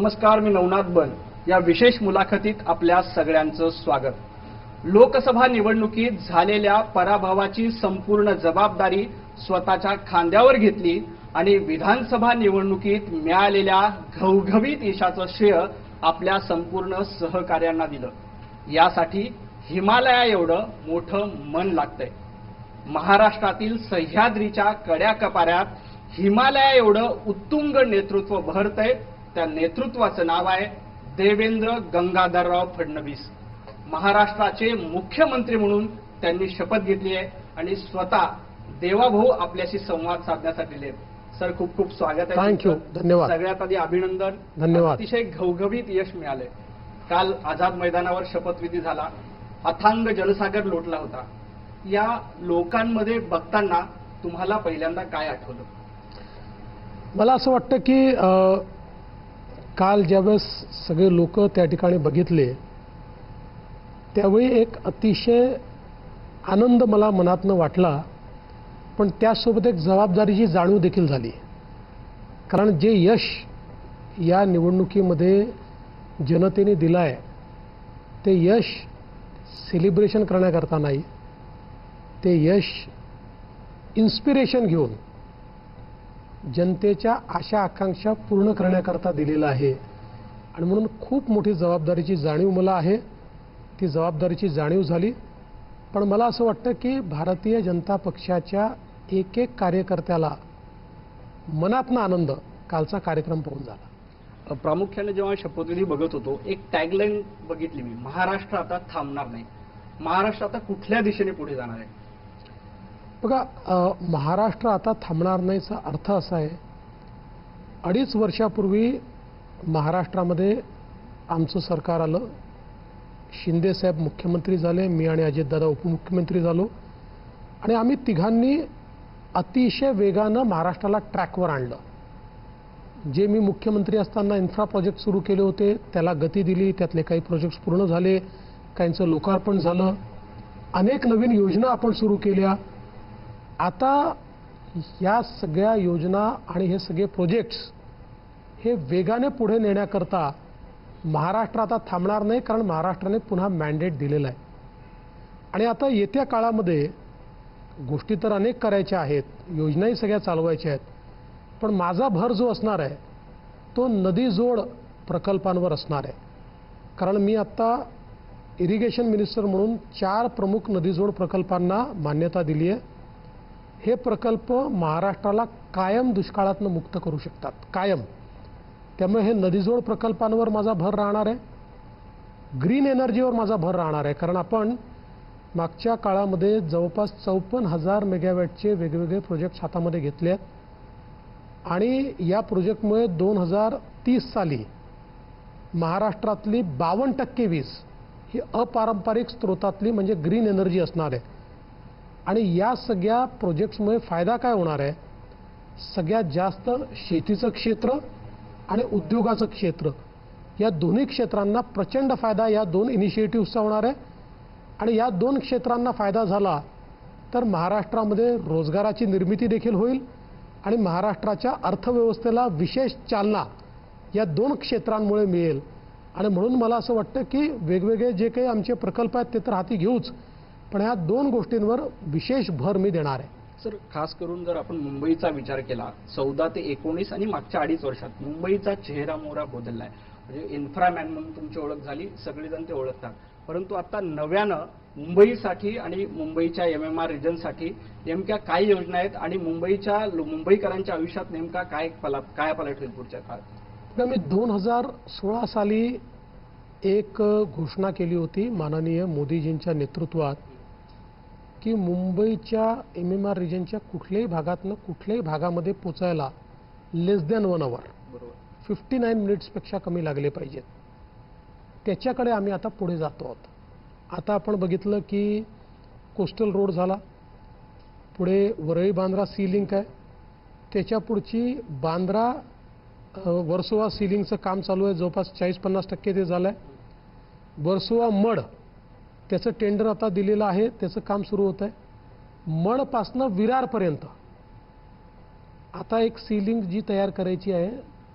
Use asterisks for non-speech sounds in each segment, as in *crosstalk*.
नमस्कार मी नवनाथ बन. या विशेष मुलाखतीत आपल्या सगळ्यांचं स्वागत. लोकसभा निवडणुकीत झालेल्या पराभवाची संपूर्ण जबाबदारी स्वतःच्या खांद्यावर घेतली आणि विधानसभा निवडणुकीत मिळालेल्या घवघवीत यशाचं श्रेय आपल्या संपूर्ण सहकार्यांना दिलं. यासाठी हिमालया एवढं मोठं मन लागतंय. महाराष्ट्रातील सह्याद्रीच्या कड्या कपाऱ्यात हिमालया एवढं उत्तुंग नेतृत्व बहरतंय त्या नेतृत्वाचं नाव आहे देवेंद्र गंगाधरराव फडणवीस महाराष्ट्राचे मुख्यमंत्री म्हणून त्यांनी शपथ घेतली आहे आणि स्वतः देवाभाऊ आपल्याशी संवाद साधण्यासाठी. सर खूप खूप स्वागत आहे. तुमचं. धन्यवाद. सगळ्यात आधी अभिनंदन धन्यवाद. अतिशय घवघवीत यश मिळालंय काल आझाद मैदानावर शपथविधी झाला अथांग जलसागर लोटला होता या लोकांमध्ये बघताना तुम्हाला पहिल्यांदा काय आठवलं मला असं वाटतं की काल ज्यावेळेस सगळे लोक त्या ठिकाणी बघितले त्यावेळी एक अतिशय आनंद मला मनातनं वाटला पण त्यासोबत एक जबाबदारीची जाणीव देखील झाली. कारण जे यश या निवडणुकीमध्ये जनतेने दिलं आहे ते यश सेलिब्रेशन करण्याकरता नाही ते यश इन्स्पिरेशन घेऊन जनतेच्या आशा आकांक्षा पूर्ण करण्याकरता दिलेलं आहे. आणि म्हणून खूप मोठी जबाबदारीची जाणीव मला आहे. ती जबाबदारीची जाणीव झाली. पण मला असं वाटतं की भारतीय जनता पक्षाच्या एक एक कार्यकर्त्याला मनातनं आनंद कालचा कार्यक्रम पाहून झाला. प्रामुख्याने जेव्हा शपथविधी बघत होतो एक टॅगलाईन बघितली मी महाराष्ट्र आता थांबणार नाही. महाराष्ट्र आता कुठल्या दिशेने पुढे जाणार आहे? बघा महाराष्ट्र आता थांबणार नाहीचा अर्थ असा आहे अडीच वर्षापूर्वी महाराष्ट्रामध्ये आमचं सरकार आलं. शिंदेसाहेब मुख्यमंत्री झाले मी आणि अजितदादा उपमुख्यमंत्री झालो. आणि आम्ही तिघांनी अतिशय वेगानं महाराष्ट्राला ट्रॅकवर आणलं. जे मी मुख्यमंत्री असताना इन्फ्रा प्रोजेक्ट सुरू केले होते त्याला गती दिली त्यातले काही प्रोजेक्ट्स पूर्ण झाले काहींचं लोकार्पण झालं. अनेक नवीन योजना आपण सुरू केल्या. आता या सगळ्या योजना आणि हे सगळे प्रोजेक्ट्स हे वेगाने पुढे नेण्याकरता महाराष्ट्र आता थांबणार नाही कारण महाराष्ट्राने पुन्हा मॅन्डेट दिलेलं आहे. आणि आता येत्या काळामध्ये गोष्टी तर अनेक करायच्या आहेत योजनाही सगळ्या चालवायच्या आहेत पण माझा भर जो असणार आहे तो नदीजोड प्रकल्पांवर असणार आहे. कारण मी आत्ता इरिगेशन मिनिस्टर म्हणून चार प्रमुख नदीजोड प्रकल्पांना मान्यता दिली आहे. हे प्रकल्प महाराष्ट्राला कायम दुष्काळातनं मुक्त करू शकतात. कायम. त्यामुळे हे नदीजोड प्रकल्पांवर माझा भर राहणार आहे. ग्रीन एनर्जीवर माझा भर राहणार आहे. कारण आपण मागच्या काळामध्ये जवळपास चौपन्न हजार मेगावॅटचे वेगवेगळे प्रोजेक्ट हातामध्ये घेतले आहेत. आणि या प्रोजेक्टमुळे दोन हजार तीस साली महाराष्ट्रातली बावन्न टक्के वीज ही अपारंपरिक स्रोतातली म्हणजे ग्रीन एनर्जी असणार आहे. आणि या सगळ्या प्रोजेक्ट्समुळे फायदा काय होणार आहे? सगळ्यात जास्त शेतीचं क्षेत्र आणि उद्योगाचं क्षेत्र. या दोन्ही क्षेत्रांना प्रचंड फायदा या दोन इनिशिएटिव्हचा होणार आहे. आणि या दोन क्षेत्रांना फायदा झाला तर महाराष्ट्रामध्ये रोजगाराची निर्मिती देखील होईल आणि महाराष्ट्राच्या अर्थव्यवस्थेला विशेष चालना या दोन क्षेत्रांमुळे मिळेल. आणि म्हणून मला असं वाटतं की वेगवेगळे जे काही आमचे प्रकल्प आहेत ते तर हाती घेऊच. पण ह्या दोन गोष्टींवर विशेष भर मी देणार आहे. सर खास करून जर आपण मुंबईचा विचार केला चौदा ते एकोणीस आणि मागच्या अडीच वर्षात मुंबईचा चेहरा मोहरा बदललाय. म्हणजे इन्फ्रामॅन म्हणून तुमची ओळख झाली सगळेजण ते ओळखतात. परंतु आता नव्यानं मुंबईसाठी आणि मुंबईच्या एम एम आर रिजनसाठी नेमक्या काय योजना आहेत आणि मुंबईच्या मुंबईकरांच्या आयुष्यात नेमका काय पला काय पलट होईल पुढच्या काळात? मी दोन हजार सोळा साली एक घोषणा केली होती माननीय मोदीजींच्या नेतृत्वात. की मुंबईच्या एम एम आर रिजनच्या कुठल्याही भागातनं कुठल्याही भागामध्ये पोचायला लेस दॅन वन आवर बरोबर. फिफ्टी नाईन मिनिट्सपेक्षा कमी लागले पाहिजेत. त्याच्याकडे आम्ही आता पुढे जातो आहोत. आता आपण बघितलं की कोस्टल रोड झाला. पुढे वरळी बांद्रा सी लिंक आहे. त्याच्या पुढची बांद्रा वर्सोवा सिलिंगचं काम चालू आहे. जवळपास चाळीस पन्नास टक्के ते झालं आहे वर्सोवा मड त्याचं टेंडर आता दिलेलं आहे त्याचं काम सुरू होतं आहे. मडपासनं विरारपर्यंत. आता एक सिलिंग जी तयार करायची आहे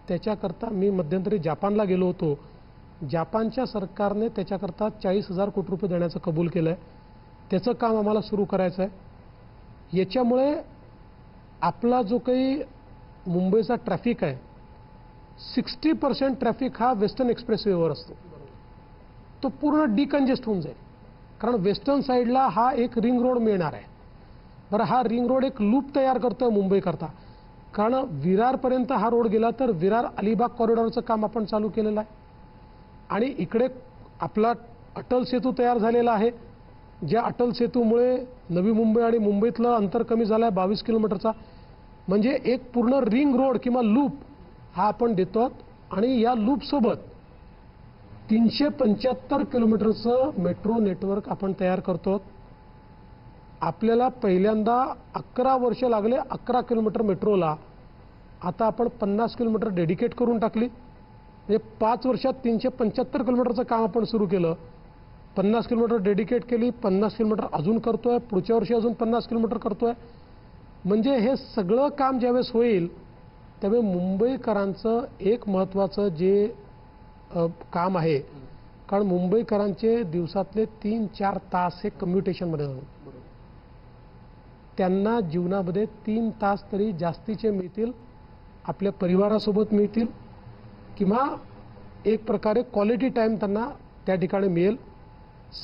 त्याच्याकरता मी मध्यंतरी जापानला गेलो होतो. जापानच्या सरकारने त्याच्याकरता चाळीस हजार कोटी रुपये देण्याचं कबूल केलं आहे त्याचं काम आम्हाला सुरू करायचं आहे. याच्यामुळे आपला जो काही मुंबईचा ट्रॅफिक आहे सिक्स्टी पर्सेंट ट्रॅफिक हा वेस्टर्न एक्सप्रेसवेवर असतो. तो पूर्ण डिकंजेस्ट होऊन जाईल. कारण वेस्टर्न साईडला हा एक रिंग रोड मिळणार आहे. बरं हा रिंग रोड एक लूप तयार करतोय मुंबईकरता कारण विरारपर्यंत हा रोड गेला तर विरार अलिबाग कॉरिडॉरचं काम आपण चालू केलेलं आहे. आणि इकडे आपला अटल सेतू तयार झालेला आहे ज्या अटल सेतूमुळे नवी मुंबई आणि मुंबईतलं अंतर कमी झालं आहे बावीस किलोमीटरचा. म्हणजे एक पूर्ण रिंग रोड किंवा लूप हा आपण देतो आहोत आणि या लूपसोबत तीनशे पंच्याहत्तर किलोमीटरचं मेट्रो नेटवर्क आपण तयार करतो. आहोत. आपल्याला पहिल्यांदा अकरा वर्ष लागले अकरा किलोमीटर मेट्रोला. आता आपण पन्नास किलोमीटर डेडिकेट करून टाकली. म्हणजे पाच वर्षात तीनशे पंच्याहत्तर किलोमीटरचं काम आपण सुरू केलं. पन्नास किलोमीटर डेडिकेट केली पन्नास किलोमीटर अजून करतोय पुढच्या वर्षी अजून पन्नास किलोमीटर करतोय. म्हणजे हे सगळं काम ज्यावेळेस होईल त्यावेळी मुंबईकरांचं एक महत्त्वाचं जे काम आहे. कारण मुंबईकरांचे दिवसातले तीन चार तास हे कम्युटेशनमध्ये जातात. त्यांना जीवनामध्ये तीन तास तरी जास्तीचे मिळतील आपल्या परिवारासोबत मिळतील किंवा एक प्रकारे क्वालिटी टाईम त्यांना त्या ठिकाणी मिळेल.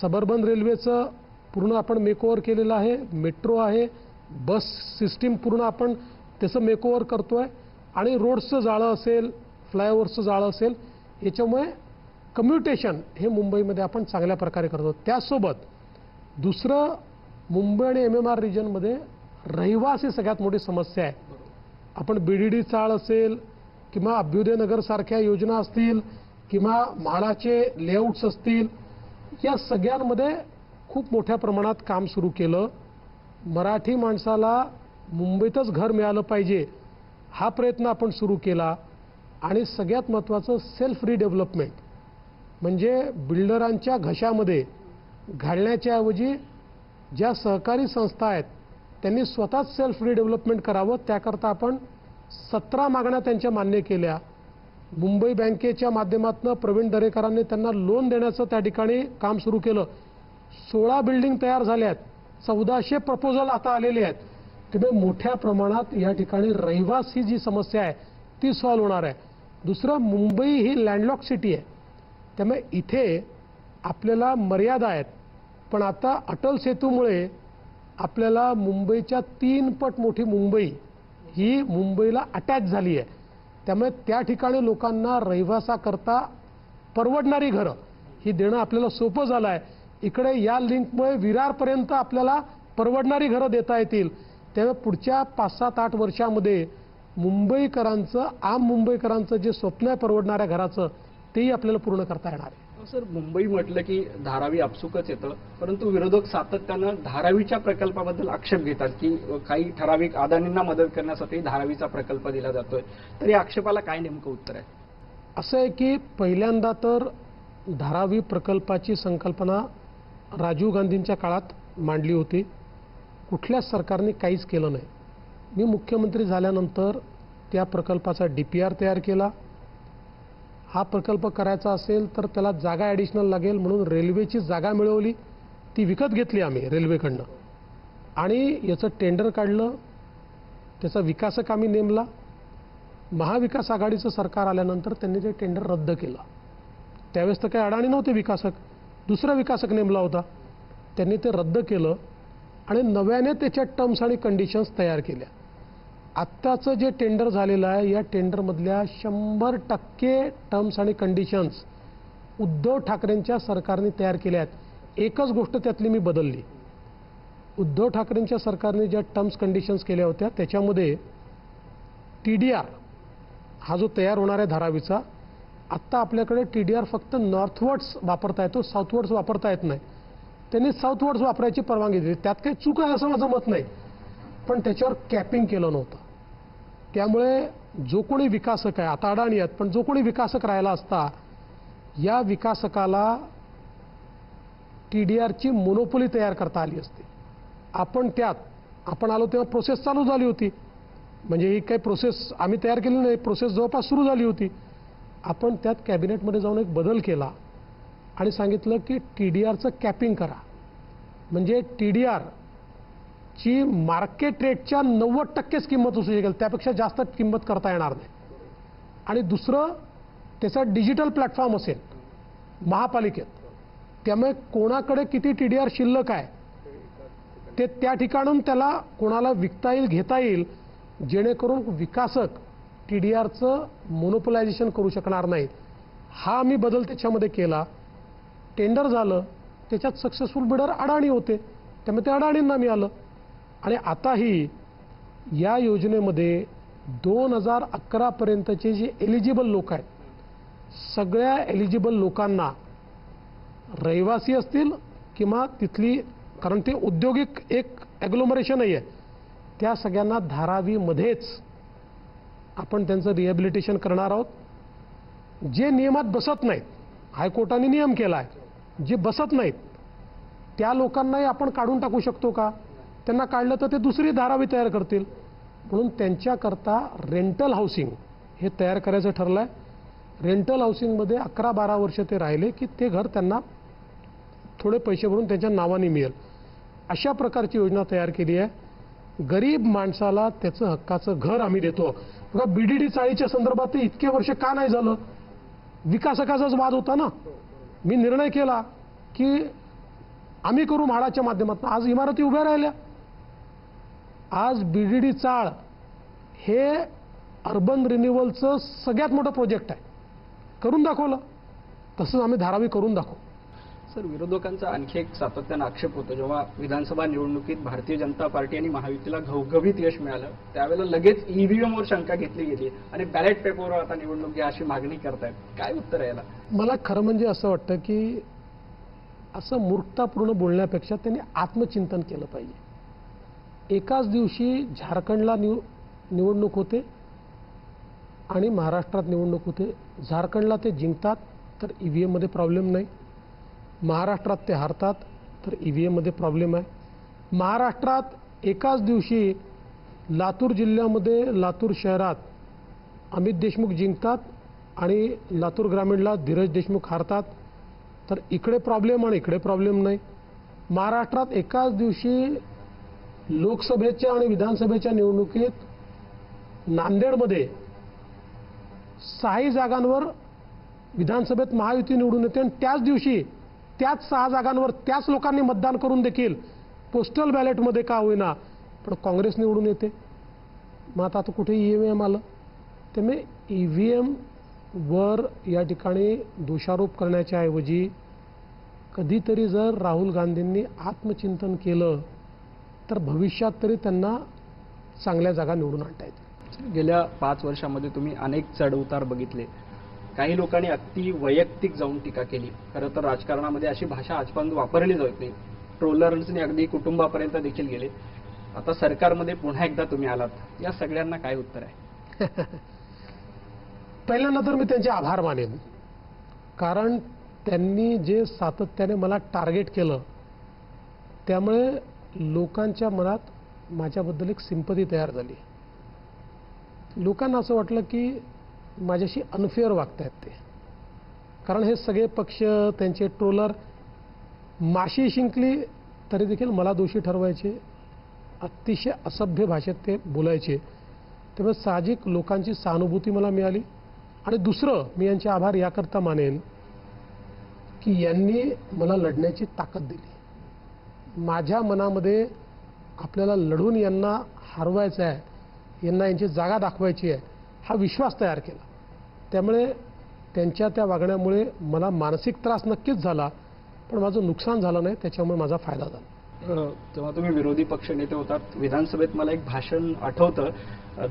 सबर्बन रेल्वेचं पूर्ण आपण मेकओव्हर केलेलं आहे मेट्रो आहे बस सिस्टीम पूर्ण आपण त्याचं मेकओव्हर करतोय. आणि रोडचं जाळं असेल फ्लायओव्हरचं जाळं असेल याच्यामुळे कम्युटेशन हे मुंबईमध्ये आपण चांगल्या प्रकारे करतो. त्यासोबत दुसरं मुंबई आणि एम एम आर रिजनमध्ये रहिवास ही सगळ्यात मोठी समस्या आहे. आपण बी डी डी चाळ असेल किंवा अभ्युदयनगरसारख्या योजना असतील किंवा म्हाडाचे लेआउट्स असतील या सगळ्यांमध्ये खूप मोठ्या प्रमाणात काम सुरू केलं. मराठी माणसाला मुंबईतच घर मिळालं पाहिजे हा प्रयत्न आपण सुरू केला. आणि सगळ्यात महत्त्वाचं सेल्फ रिडेव्हलपमेंट म्हणजे बिल्डरांच्या घशामध्ये घालण्याच्या ऐवजी ज्या सहकारी संस्था आहेत त्यांनी स्वतःच सेल्फ रिडेव्हलपमेंट करावं. त्याकरता आपण सतरा मागण्या त्यांच्या मान्य केल्या. मुंबई बँकेच्या माध्यमातून प्रवीण दरेकरांनी त्यांना लोन देण्याचं त्या ठिकाणी काम सुरू केलं. सोळा बिल्डिंग तयार झाल्या आहेत. चौदाशे प्रपोजल आता आलेले आहेत. त्यामुळे मोठ्या प्रमाणात या ठिकाणी रहिवासी जी समस्या आहे ती सॉल्व्ह होणार आहे. दुसरं मुंबई ही लँडलॉक सिटी आहे. त्यामुळे इथे आपल्याला मर्यादा आहेत. पण आता अटल सेतूमुळे आपल्याला मुंबईच्या तीन पट मोठी मुंबई ही मुंबईला अटॅच झाली आहे. त्यामुळे त्या ठिकाणी लोकांना रहिवासाकरता परवडणारी घरं ही देणं आपल्याला सोपं झालं आहे इकडे या लिंकमुळे विरारपर्यंत आपल्याला परवडणारी घरं देता येतील. त्यामुळे पुढच्या पाच सात आठ वर्षामध्ये मुंबईकरांचं आम मुंबईकरांचं जे स्वप्न आहे परवडणाऱ्या घराचं तेही आपल्याला पूर्ण करता येणार आहे. सर मुंबई म्हटलं की धारावी आपसुकच येतं परंतु विरोधक सातत्यानं धारावीच्या प्रकल्पाबद्दल आक्षेप घेतात की काही ठराविक अदानींना मदत करण्यासाठी धारावीचा प्रकल्प दिला जातोय. तर या आक्षेपाला काय नेमकं उत्तर आहे? असं आहे की पहिल्यांदा तर धारावी प्रकल्पाची संकल्पना राजीव गांधींच्या काळात मांडली होती. कुठल्याच सरकारने काहीच केलं नाही. मी मुख्यमंत्री झाल्यानंतर त्या प्रकल्पाचा डी पी आर तयार केला. हा प्रकल्प करायचा असेल तर त्याला जागा ॲडिशनल लागेल म्हणून रेल्वेची जागा मिळवली. ती विकत घेतली आम्ही रेल्वेकडनं आणि याचं टेंडर काढलं. त्याचा विकासक आम्ही नेमला. महाविकास आघाडीचं सरकार आल्यानंतर त्यांनी ते टेंडर रद्द केलं. त्यावेळेस तर काही अडाणी नव्हते विकासक. दुसरा विकासक नेमला होता. त्यांनी ते रद्द केलं आणि नव्याने त्याच्या टर्म्स आणि कंडिशन्स तयार केल्या. आत्ताचं जे टेंडर झालेलं आहे या टेंडरमधल्या शंभर टक्के टर्म्स आणि कंडिशन्स उद्धव ठाकरेंच्या सरकारने तयार केल्या आहेत. एकच गोष्ट त्यातली मी बदलली. उद्धव ठाकरेंच्या सरकारने ज्या टर्म्स कंडिशन्स केल्या होत्या त्याच्यामध्ये टी डी आर हा जो तयार होणार आहे धारावीचा आत्ता आपल्याकडे टी डी आर फक्त नॉर्थवर्ड्स वापरता येतो साऊथवर्ड्स वापरता येत नाही. त्यांनी साऊथवर्ड्स वापरायची परवानगी दिली. त्यात काही चूक आहे असं माझं मत नाही. पण त्याच्यावर कॅपिंग केलं नव्हतं. त्यामुळे जो कोणी विकासक आहे आता अडाणी आहेत पण जो कोणी विकासक राहिला असता या विकासकाला टी डी आरची मोनोपोली तयार करता आली असते. आपण त्यात आपण आलो तेव्हा प्रोसेस चालू झाली होती. म्हणजे ही काही प्रोसेस आम्ही तयार केली नाही प्रोसेस जवळपास सुरू झाली होती. आपण त्यात कॅबिनेटमध्ये जाऊन एक बदल केला आणि सांगितलं की टी डी आरचं कॅपिंग करा. म्हणजे टी डी आर ची मार्केट रेटच्या नव्वद टक्केच किंमत असू शकेल त्यापेक्षा जास्त किंमत करता येणार नाही. आणि दुसरं त्याचा डिजिटल प्लॅटफॉर्म असेल महापालिकेत त्यामुळे कोणाकडे किती टी डी आर शिल्लक आहे ते त्या ठिकाणून त्याला कोणाला विकता येईल घेता येईल जेणेकरून विकासक टी डी आरचं मोनोपलायझेशन करू शकणार नाही हा आम्ही बदल त्याच्यामध्ये केला. टेंडर झालं त्याच्यात सक्सेसफुल बिडर अडाणी होते. त्यामुळे ते अडाणींना मिळालं आणि आताही या योजनेमध्ये दोन हजार अकरापर्यंतचे जे एलिजिबल लोक आहेत सगळ्या एलिजिबल लोकांना रहिवासी असतील किंवा तिथली कारण ते औद्योगिक एक ॲग्लोमरेशनही आहे त्या सगळ्यांना धारावीमध्येच आपण त्यांचं रिहॅबिलिटेशन करणार आहोत. जे नियमात बसत नाहीत हायकोर्टाने नियम केला आहे जे बसत नाहीत त्या लोकांनाही आपण काढून टाकू शकतो का? त्यांना काढलं तर ते दुसरी धारावी तयार करतील. म्हणून त्यांच्याकरता रेंटल हाऊसिंग हे तयार करायचं ठरलं आहे रेंटल हाऊसिंगमध्ये अकरा बारा वर्ष ते राहिले की ते घर त्यांना थोडे पैसे भरून त्यांच्या नावाने मिळेल. अशा प्रकारची योजना तयार केली आहे. गरीब माणसाला त्याचं हक्काचं घर आम्ही देतो. बघा बी डी डी चाळीच्या संदर्भात ते इतके वर्ष का नाही झालं? विकासकाचाच वाद होता ना? मी निर्णय केला की आम्ही करू म्हाडाच्या माध्यमातून. आज इमारती उभ्या राहिल्या. आज बी डी डी चाळ हे अर्बन रिन्युअलचं सगळ्यात मोठं प्रोजेक्ट आहे. करून दाखवलं. तसंच आम्ही धारावी करून दाखवू. सर विरोधकांचा आणखी एक सातत्यानं आक्षेप होतो. जेव्हा विधानसभा निवडणुकीत भारतीय जनता पार्टी आणि महायुतीला घवघवीत यश मिळालं त्यावेळेला लगेच ईव्हीएमवर शंका घेतली गेली आणि बॅलेट पेपरवर आता निवडणूक घ्या अशी मागणी करतायत. काय उत्तर याला? मला खरं म्हणजे असं वाटतं की असं मूर्खतापूर्ण बोलण्यापेक्षा त्यांनी आत्मचिंतन केलं पाहिजे. एकाच दिवशी झारखंडला निव निवडणूक होते आणि महाराष्ट्रात निवडणूक होते. झारखंडला ते जिंकतात तर ई व्ही एममध्ये प्रॉब्लेम नाही. महाराष्ट्रात ते हारतात तर ई व्ही एममध्ये प्रॉब्लेम आहे. महाराष्ट्रात एकाच दिवशी लातूर जिल्ह्यामध्ये लातूर शहरात अमित देशमुख जिंकतात आणि लातूर ग्रामीणला धीरज देशमुख हारतात. तर इकडे प्रॉब्लेम आणि इकडे प्रॉब्लेम नाही. महाराष्ट्रात एकाच दिवशी लोकसभेच्या आणि विधानसभेच्या निवडणुकीत नांदेडमध्ये सहाही जागांवर विधानसभेत महायुती निवडून येते. आणि त्याच दिवशी त्याच सहा जागांवर त्याच लोकांनी मतदान करून देखील पोस्टल बॅलेटमध्ये का होईना. पण काँग्रेस निवडून येते. मग आता आता कुठे ई व्ही एम आलं? त्यामुळे ई व्ही एमवर या ठिकाणी दोषारोप करण्याच्या ऐवजी कधीतरी जर राहुल गांधींनी आत्मचिंतन केलं तर भविष्यात तरी त्यांना चांगल्या जागा निवडून आणता येतील. गेल्या पाच वर्षामध्ये तुम्ही अनेक चढ उतार बघितले. काही लोकांनी अगदी वैयक्तिक जाऊन टीका केली. खरं तर राजकारणामध्ये अशी भाषा आजपर्यंत वापरली जात नाही. ट्रोलर्सने अगदी कुटुंबापर्यंत देखील गेले. आता सरकारमध्ये पुन्हा एकदा तुम्ही आलात. या सगळ्यांना काय उत्तर आहे? *laughs* पहिल्यांदा तर मी त्यांचे आभार मानेन. कारण त्यांनी जे सातत्याने मला टार्गेट केलं त्यामुळे लोकांच्या मनात माझ्याबद्दल एक सिंपती तयार झाली. लोकांना असं वाटलं की माझ्याशी अनफेअर वागतायत ते. कारण हे सगळे पक्ष त्यांचे ट्रोलर माशी शिंकली तरी देखील मला दोषी ठरवायचे. अतिशय असभ्य भाषेत ते बोलायचे. त्यामुळे साहजिक लोकांची सहानुभूती मला मिळाली. आणि दुसरं मी यांचे आभार याकरता मानेन की यांनी मला लढण्याची ताकद दिली. माझ्या मनामध्ये आपल्याला लढून यांना हरवायचं आहे यांना यांची जागा दाखवायची आहे हा विश्वास तयार केला. त्यामुळे त्यांच्या त्या वागण्यामुळे मला मानसिक त्रास नक्कीच झाला पण माझं नुकसान झालं नाही त्याच्यामुळे माझा फायदा झाला. तेव्हा जेव्हा तुम्ही विरोधी पक्ष नेते होतात विधानसभेत मला एक भाषण आठवतं.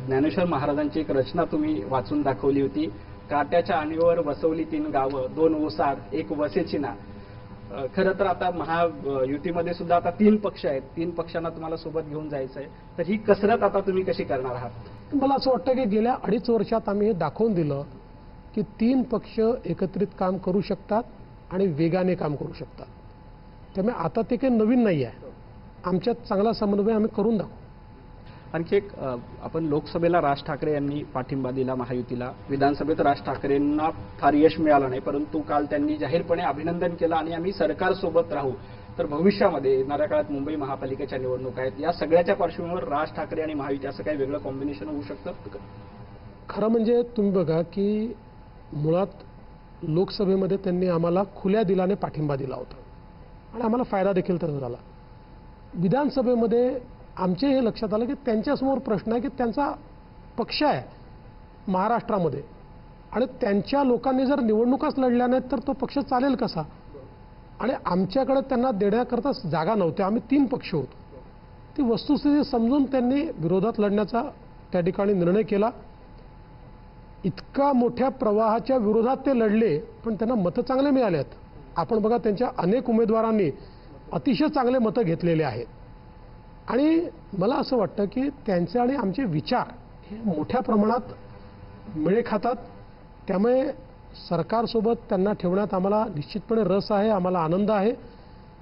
ज्ञानेश्वर महाराजांची एक रचना तुम्ही वाचून दाखवली होती. काट्याच्या आणीवर वसवली तीन गावं दोन ओसार एक वसेची ना खरं तर आता महायुतीमध्ये सुद्धा आता तीन पक्ष आहेत. तीन पक्षांना तुम्हाला सोबत घेऊन जायचं आहे तर ही कसरत आता तुम्ही कशी करणार आहात? मला असं वाटतं की गेल्या अडीच वर्षात आम्ही हे दाखवून दिलं की तीन पक्ष एकत्रित काम करू शकतात आणि वेगाने काम करू शकतात. त्यामुळे आता ते काही नवीन नाही आहे. आमच्यात चांगला समन्वय आम्ही करून दाखवू. आणखी एक आपण लोकसभेला राज ठाकरे यांनी पाठिंबा दिला महायुतीला. विधानसभेत राज ठाकरेंना फार यश मिळालं नाही परंतु काल त्यांनी जाहीरपणे अभिनंदन केलं आणि आम्ही सरकारसोबत राहू. तर भविष्यामध्ये येणाऱ्या काळात मुंबई महापालिकेच्या निवडणुका आहेत. या सगळ्याच्या पार्श्वभूमीवर राज ठाकरे आणि महायुती असं काही वेगळं कॉम्बिनेशन होऊ शकतं? खरं म्हणजे तुम्ही बघा की मुळात लोकसभेमध्ये त्यांनी आम्हाला खुल्या दिलाने पाठिंबा दिला होता. आणि आम्हाला फायदा देखील त्याचा झाला. विधानसभेमध्ये आमचे हे लक्षात आलं की त्यांच्यासमोर प्रश्न आहे की त्यांचा पक्ष आहे महाराष्ट्रामध्ये. आणि त्यांच्या लोकांनी जर निवडणुकाच लढल्या नाहीत तर तो पक्ष चालेल कसा? आणि आमच्याकडे त्यांना देण्याकरता जागा नव्हत्या. आम्ही तीन पक्ष होतो. ती वस्तुस्थिती समजून त्यांनी विरोधात लढण्याचा त्या ठिकाणी निर्णय केला. इतका मोठ्या प्रवाहाच्या विरोधात ते लढले पण त्यांना मतं चांगले मिळाले आहेत आपण बघा त्यांच्या अनेक उमेदवारांनी अतिशय चांगले मतं घेतलेले आहेत. आणि मला असं वाटतं की त्यांचे आणि आमचे विचार हे मोठ्या प्रमाणात मिळे खातात. त्यामुळे सरकारसोबत त्यांना ठेवण्यात आम्हाला निश्चितपणे रस आहे आम्हाला आनंद आहे.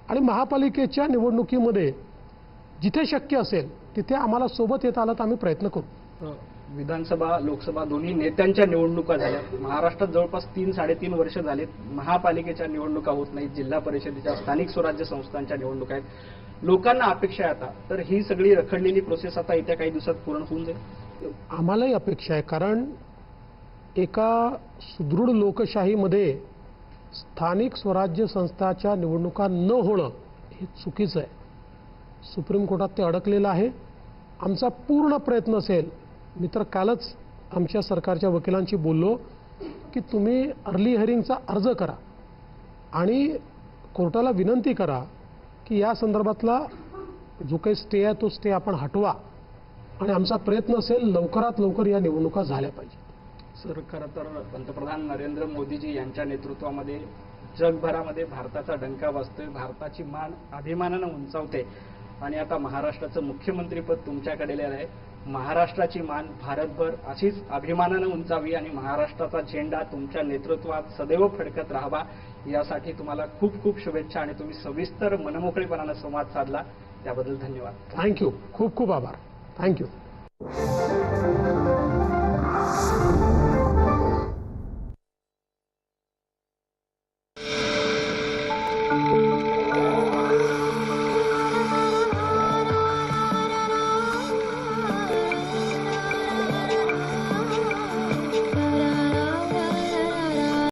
आणि महापालिकेच्या निवडणुकीमध्ये जिथे शक्य असेल तिथे आम्हाला सोबत येता आलं तर आम्ही प्रयत्न करू. विधानसभा लोकसभा दोन्ही नेत्यांच्या निवडणुका झाल्या. महाराष्ट्रात जवळपास तीन साडेतीन वर्ष झालेत. महापालिकेच्या निवडणुका होत नाहीत. जिल्हा परिषदेच्या स्थानिक स्वराज्य संस्थांच्या निवडणुका आहेत. लोकांना अपेक्षा आहे आता. तर ही सगळी रखडलेली प्रोसेस आता येत्या काही दिवसात पूर्ण होऊन जाईल. आम्हालाही अपेक्षा आहे कारण एका सुदृढ लोकशाहीमध्ये स्थानिक स्वराज्य संस्थाच्या निवडणुका न होणं हे चुकीचं आहे. सुप्रीम कोर्टात ते अडकलेलं आहे. आमचा पूर्ण प्रयत्न असेल मी तर कालच आमच्या सरकारच्या वकिलांशी बोललो की तुम्ही अर्ली हिअरिंगचा अर्ज करा आणि कोर्टाला विनंती करा की या संदर्भातला जो काही स्टे आहे तो स्टे आपण हटवा आणि आमचा प्रयत्न असेल लवकरात लवकर या निवडणुका झाल्या पाहिजेत. सर खरं तर पंतप्रधान नरेंद्र मोदीजी यांच्या नेतृत्वामध्ये जगभरामध्ये भारताचा डंका वाजतोय भारताची मान अभिमानानं उंचावते. आणि आता महाराष्ट्राचं मुख्यमंत्रीपद तुमच्याकडे आहे. महाराष्ट्राची मान भारतभर अशीच अभिमानानं उंचावी आणि महाराष्ट्राचा झेंडा तुमच्या नेतृत्वात सदैव फडकत राहावा यासाठी तुम्हाला खूप खूप शुभेच्छा आणि तुम्ही सविस्तर मनमोकळेपणानं संवाद साधला. त्याबद्दल धन्यवाद. थँक्यू खूप खूप आभार. थँक्यू